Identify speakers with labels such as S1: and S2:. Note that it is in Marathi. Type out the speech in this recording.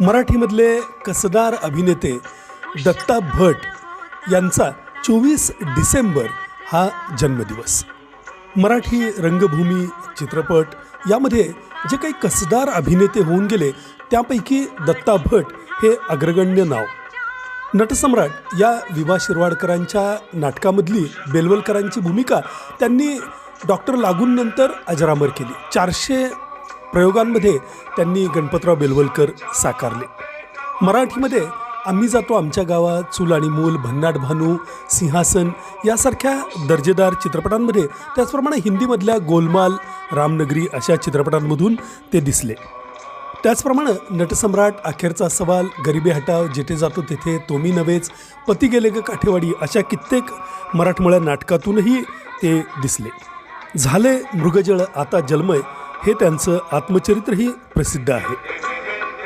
S1: मराठीमधले कसदार अभिनेते दत्ता भट यांचा चोवीस डिसेंबर हा जन्मदिवस. मराठी रंगभूमी चित्रपट यामध्ये जे काही कसदार अभिनेते होऊन गेले त्यापैकी दत्ता भट हे अग्रगण्य नाव. नटसम्राट या विवा शिरवाडकरांच्या नाटकामधली बेलवलकरांची भूमिका त्यांनी डॉक्टर लागूंनंतर अजरामर केली. चारशे प्रयोगांमध्ये त्यांनी गणपतराव बेलवलकर साकारले. मराठीमध्ये आम्ही जातो आमच्या गावात चूल आणि मूल भन्नाट भानू सिंहासन यासारख्या दर्जेदार चित्रपटांमध्ये. त्याचप्रमाणे हिंदीमधल्या गोलमाल रामनगरी अशा चित्रपटांमधून ते दिसले. त्याचप्रमाणे नटसम्राट अखेरचा सवाल गरिबी हटाव जेथे जातो तेथे तोमी नव्हेच पती गेले ग काठेवाडी अशा कित्येक मराठमोळ्या नाटकातूनही ते दिसले. झाले मृगजळ आता जन्मय हे त्यांचं आत्मचरित्रही प्रसिद्ध आहे.